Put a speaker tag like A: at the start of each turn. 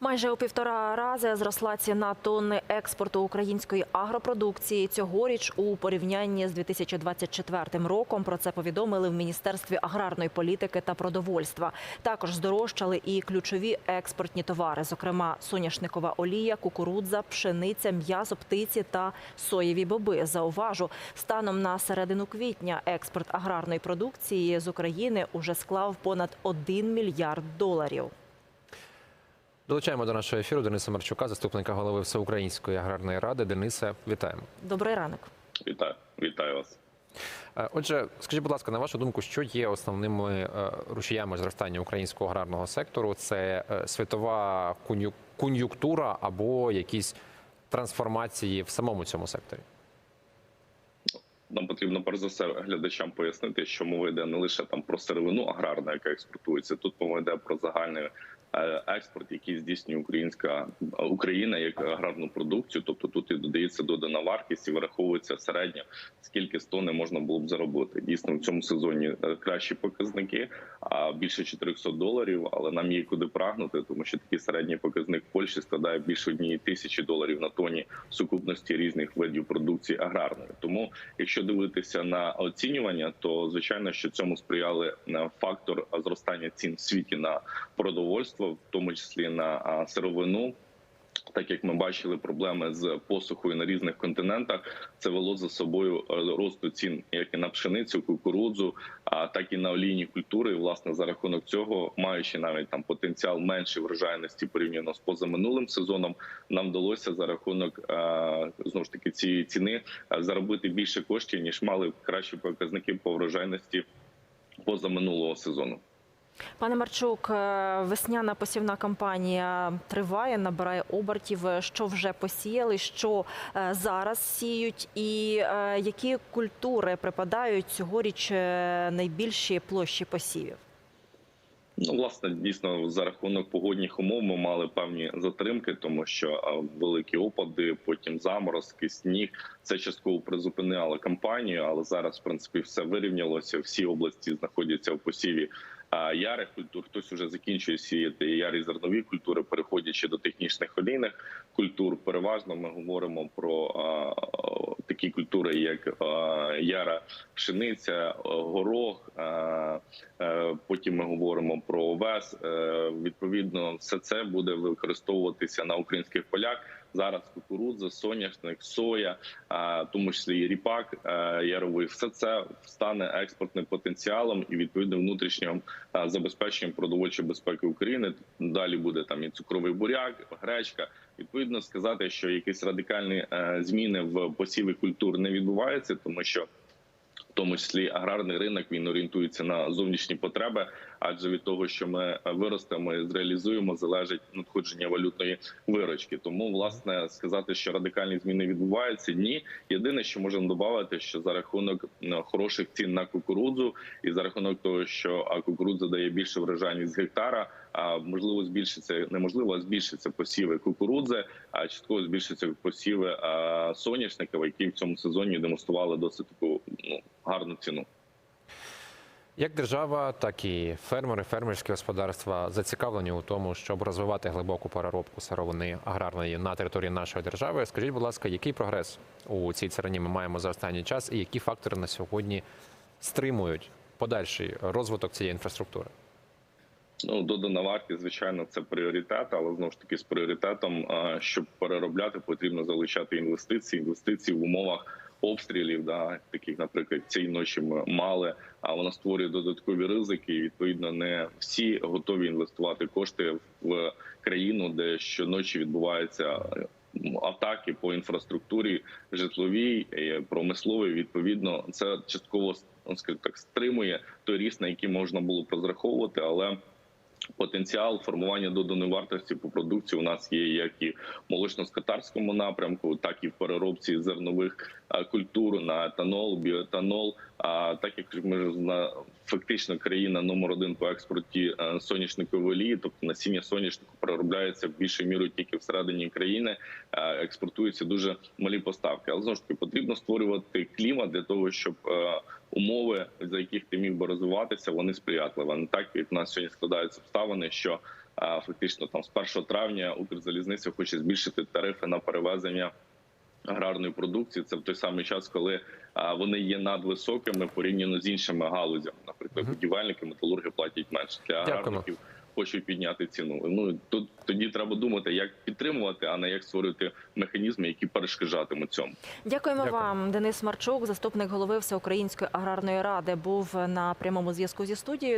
A: Майже у півтора рази зросла ціна тонни експорту української агропродукції цьогоріч у порівнянні з 2024 роком. Про це повідомили в Міністерстві аграрної політики та продовольства. Також здорожчали і ключові експортні товари, зокрема соняшникова олія, кукурудза, пшениця, м'ясо, птиці та соєві боби. Зауважу, станом на середину квітня експорт аграрної продукції з України уже склав понад 1 мільярд доларів.
B: Долучаємо до нашого ефіру Дениса Марчука, заступника голови Всеукраїнської аграрної ради. Денисе, вітаємо.
A: Добрий ранок.
C: Вітаю, вітаю вас.
B: Е, Отже, скажіть, будь ласка, на вашу думку, що є основними е, рушіями зростання українського аграрного сектору? Це е, світова кон'юнктура або якісь трансформації в самому цьому секторі?
C: Нам потрібно перш за все глядачам пояснити, що мова йде не лише там про сировину аграрну, яка експортується. Тут мова йде про загальний експорт, який здійснює українська Україна як аграрну продукцію. Тобто тут і додається додана вартість і вираховується середньо, скільки з тони можна було б заробити. Дійсно, в цьому сезоні е, кращі показники, а більше 400 доларів. Але нам є куди прагнути, тому що такий середній показник в Польщі складає більше однієї тисячі доларів на тоні сукупності різних видів продукції аграрної. Тому, якщо дивитися на оцінювання, то звичайно, що цьому сприяли е, фактор зростання цін в світі на продовольство, в тому числі на сировину. Так як ми бачили проблеми з посухою на різних континентах, це вело за собою е, росту цін як і на пшеницю, кукурудзу, а так і на олійні культури. І, власне, за рахунок цього, маючи навіть там потенціал меншої врожайності порівняно з позаминулим сезоном, нам вдалося за рахунок е, знову ж таки цієї ціни е, заробити більше коштів ніж мали кращі показники по врожайності позаминулого сезону.
A: Пане Марчук, е, весняна посівна кампанія триває, набирає обертів. Що вже посіяли, що е, зараз сіють, і е, які культури припадають цьогоріч найбільші площі посівів?
C: Ну, власне, дійсно, за рахунок погодних умов ми мали певні затримки, тому що великі опади, потім заморозки, сніг це частково призупиняло кампанію, але зараз, в принципі, все вирівнялося. Всі області знаходяться в посіві ярих культур. Хтось вже закінчує сіяти ярі зернові культури, переходячи до технічних олійних культур. Переважно ми говоримо про такі культури, як яра пшениця, горох. Е, потім ми говоримо про овес. Е, Відповідно, все це буде використовуватися на українських полях. Зараз кукурудза, соняшник, соя, в тому числі і ріпак яровий, все це стане експортним потенціалом і відповідним внутрішнім забезпеченням продовольчої безпеки України. Далі буде там і цукровий буряк, гречка. Відповідно, сказати, що якісь радикальні е, зміни в посіві культур не відбуваються, тому що в тому числі аграрний ринок він орієнтується на зовнішні потреби, адже від того, що ми виростемо і зреалізуємо, залежить надходження валютної виручки. Тому, власне, сказати, що радикальні зміни відбуваються, ні. Єдине, що можемо додати, що за рахунок хороших цін на кукурудзу, і за рахунок того, що кукурудза дає більше врожайність з гектара. Можливо, збільшиться неможливо, а збільшиться посіви кукурудзи, а частково збільшиться посіви соняшників, які в цьому сезоні демонстрували досить таку ну гарну ціну.
B: Як держава, так і фермери, фермерські господарства зацікавлені у тому, щоб розвивати глибоку переробку сировини аграрної на території нашої держави. Скажіть, будь ласка, який прогрес у цій царині ми маємо за останній час, і які фактори на сьогодні стримують подальший розвиток цієї інфраструктури?
C: Ну, додана вартість, звичайно, це пріоритет, але знову ж таки з пріоритетом, щоб переробляти, потрібно залучати інвестиції. Інвестиції в умовах обстрілів, да таких, наприклад, цієї ночі ми мали. А вона створює додаткові ризики. і Відповідно, не всі готові інвестувати кошти в країну, де щоночі відбуваються атаки по інфраструктурі житловій, е, промисловій. Відповідно, це частково ну, так стримує той ріст, на який можна було розраховувати, але Потенціал формування доданої вартості по продукції у нас є як і в молочно-скотарському напрямку, так і в переробці зернових е, культур на етанол, біоетанол. А так як ми фактично країна номер один по експорті е, соняшникової олії, тобто насіння соняшнику переробляється в більшій мірі тільки всередині країни, е, експортуються дуже малі поставки. Але знову ж таки потрібно створювати клімат для того, щоб умови, за яких ти міг би розвиватися, вони сприятливі. Не так як в нас сьогодні складаються обставини, що фактично там з 1 травня Укрзалізниця хоче збільшити тарифи на перевезення аграрної продукції. Це в той самий час, коли вони є надвисокими порівняно з іншими галузями. Наприклад, будівельники, металурги платять менше для аграрників. Хочуть підняти ціну. Ну тут тоді треба думати, як підтримувати, а не як створювати механізми, які перешкоджатимуть цьому.
A: Дякуємо
B: Дякую.
A: вам. Денис Марчук, заступник голови Всеукраїнської аграрної ради, був на прямому зв'язку зі студією.